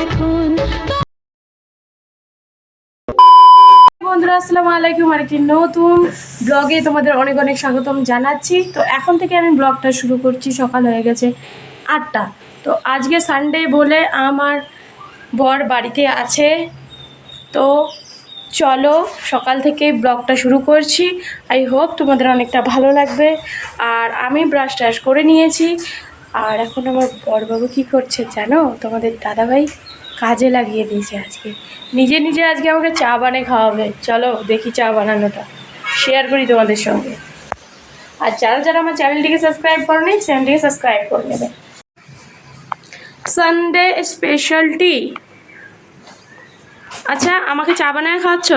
যখন আসসালামু আলাইকুম। আর একটি নতুন ব্লগে তোমাদের অনেক অনেক স্বাগতম জানাচ্ছি। তো এখন আমি ব্লগটা শুরু করছি। সকাল হয়ে গেছে আটটা। তো আজকে সানডে বলে আমার বর বাড়িতে আছে। তো চলো সকাল থেকে ব্লগটা শুরু করছি। আই হোপ তোমাদের অনেকটা ভালো লাগবে। আর আমি ব্রাশ ট্রাশ করে নিয়েছি। আর এখন আমার বরবাবু কী করছে জানো? তোমাদের দাদাভাই কাজে লাগিয়ে দিয়েছে আজকে। নিজে নিজে আজকে আমাকে চা বানিয়ে খাওয়াবে। চলো দেখি চা বানানোটা। শেয়ার করি তোমাদের সঙ্গে। আর যারা যারা আমার চ্যানেলটিকে সাবস্ক্রাইব করেনি, চ্যানেলটিকে সাবস্ক্রাইব করে নেবে। সানডে স্পেশাল টি আচ্ছা আমাকে চা বানায় খাওয়াচ্ছ?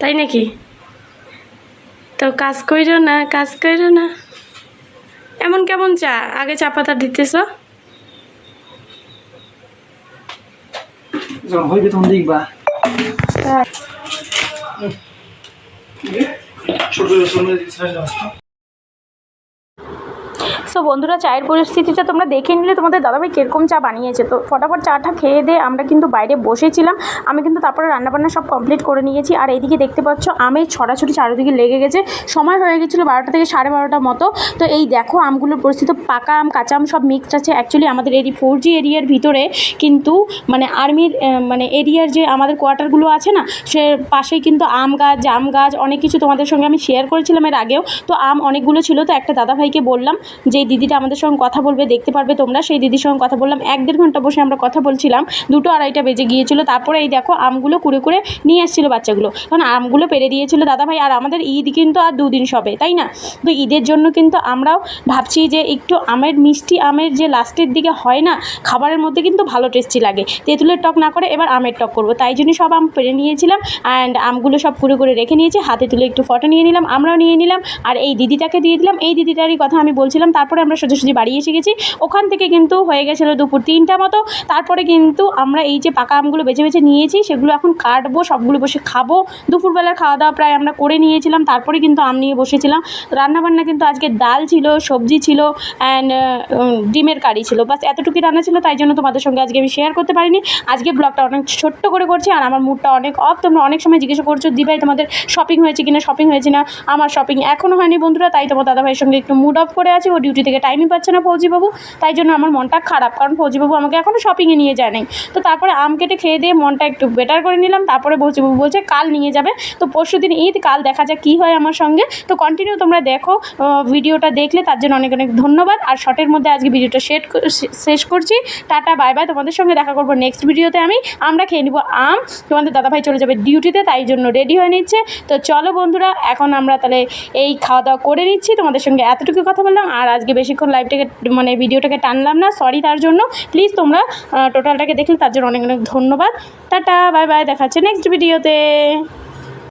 তাই নাকি? তো কাজ করো না, কাজ করো না। এমন কেমন চা আগে চা পাতা দিতেছ হইবে তখন দেখবা ছোট ছোট সো বন্ধুরা, চায়ের পরিস্থিতিটা তোমরা দেখে নিলে। তোমাদের দাদাভাই কীরকম চা বানিয়েছে? তো ফটাফট চাটা খেয়ে দিয়ে আমরা কিন্তু বাইরে বসেছিলাম। আমি কিন্তু তারপরে রান্নাবান্না সব কমপ্লিট করে নিয়েছি। আর এইদিকে দেখতে পাচ্ছ, আমের ছড়াছড়ি চারিদিকে লেগে গেছে। সময় হয়ে গেছিল বারোটা থেকে সাড়ে বারোটার মতো। তো এই দেখো আমগুলোর পরিস্থিতি। পাকা আম, কাঁচা আম সব মিক্সড আছে। অ্যাকচুয়ালি আমাদের এই ফোর জি এরিয়ার ভিতরে কিন্তু মানে আর্মির মানে এরিয়ার যে আমাদের কোয়ার্টারগুলো আছে না, সে পাশেই কিন্তু আম গাছ, জাম গাছ, অনেক কিছু তোমাদের সঙ্গে আমি শেয়ার করেছিলাম এর আগেও। তো আম অনেকগুলো ছিল। তো একটা দাদাভাইকে বললাম যে এই দিদিটা আমাদের সঙ্গে কথা বলবে, দেখতে পারবে তোমরা। সেই দিদির সঙ্গে কথা বললাম। এক দেড় ঘণ্টা বসে আমরা কথা বলছিলাম। দুটো আড়াইটা বেজে গিয়েছিল। তারপরে এই দেখো আমগুলো কুড়ে কুড়ে নিয়ে এসেছিল বাচ্চাগুলো। কারণ আমগুলো পেরে দিয়েছিল দাদাভাই। আর আমাদের ঈদ কিন্তু আর দুদিন সবে, তাই না? তো ঈদের জন্য কিন্তু আমরাও ভাবছি যে একটু আমের মিষ্টি, আমের যে লাস্টের দিকে হয় না, খাবারের মধ্যে কিন্তু ভালো টেস্টি লাগে। তেঁতুলের টক না করে এবার আমের টক করব। তাই জন্য সব আম পেরে নিয়েছিলাম অ্যান্ড আমগুলো সব কুড়ে করে রেখে নিয়েছি। হাতে তুলে একটু ফটো নিয়ে নিলাম, আমরাও নিয়ে নিলাম। আর এই দিদিটাকে দিয়ে দিলাম। এই দিদিটারই কথা আমি বলছিলাম। তারপরে আমরা সোজাসুজি বাড়ি এসে গেছি। ওখান থেকে কিন্তু হয়ে গেছিল দুপুর তিনটা মতো। তারপরে কিন্তু আমরা এই যে পাকা আমগুলো বেছে বেছে নিয়েছি, সেগুলো এখন কাটবো, সবগুলো বসে খাব। দুপুরবেলার খাওয়া দাওয়া প্রায় আমরা করে নিয়েছিলাম, তারপরে কিন্তু আম নিয়ে বসেছিলাম। রান্নাবান্না কিন্তু আজকে ডাল ছিল, সবজি ছিল অ্যান্ড ডিমের কারি ছিল। বাস এতটুকুই রান্না ছিল, তাই জন্য তোমাদের সঙ্গে আজকে আমি শেয়ার করতে পারিনি। আজকে ব্লগটা অনেক ছোট্ট করে করছি, আর আমার মুডটা অনেক অফ তোমরা অনেক সময় জিজ্ঞাসা করছ, দিভাই, তোমাদের শপিং হয়েছে কিনা? শপিং হয়েছে না। আমার শপিং এখনও হয়নি বন্ধুরা, তাই তোমার দাদাভাইয়ের সঙ্গে একটু মুড অফ করে আছি। ও ডিউটি থেকে টাইমই পাচ্ছে না ফৌজিবাবু। তাই জন্য আমার মনটা খারাপ, কারণ ফৌজিবাবু আমাকে এখনও শপিংয়ে নিয়ে যায় নাই। তো তারপরে আম কেটে খেয়ে দিয়ে মনটা একটু বেটার করে নিলাম। তারপরে ফৌজিবাবু বলছে, কাল নিয়ে যাবে। তো পরশু দিন ঈদ, কাল দেখা যাক কী হয় আমার সঙ্গে। তো কন্টিনিউ তোমরা দেখো ভিডিওটা দেখলে তার জন্য অনেক অনেক ধন্যবাদ। আর শর্টের মধ্যে আজকে ভিডিওটা শেষ শেষ করছি। টাটা বাই বাই তোমাদের সঙ্গে দেখা করব নেক্সট ভিডিওতে আমি। আমরা খেয়ে নিবো আম। তোমাদের দাদাভাই চলে যাবে ডিউটিতে তাই জন্য রেডি হয়ে নিচ্ছে। তো চলো বন্ধুরা, এখন আমরা তাহলে এই খাওয়া দাওয়া করে নিচ্ছি। তোমাদের সঙ্গে এতটুকু কথা বললাম। আর আজকে বেশিক্ষণ লাইভটাকে মানে ভিডিওটাকে টানলাম না সরি তার জন্য। প্লিজ তোমরা টোটালটাকে দেখলে তার জন্য অনেক অনেক ধন্যবাদ। টাটা বাই বাই দেখাচ্ছে নেক্সট ভিডিওতে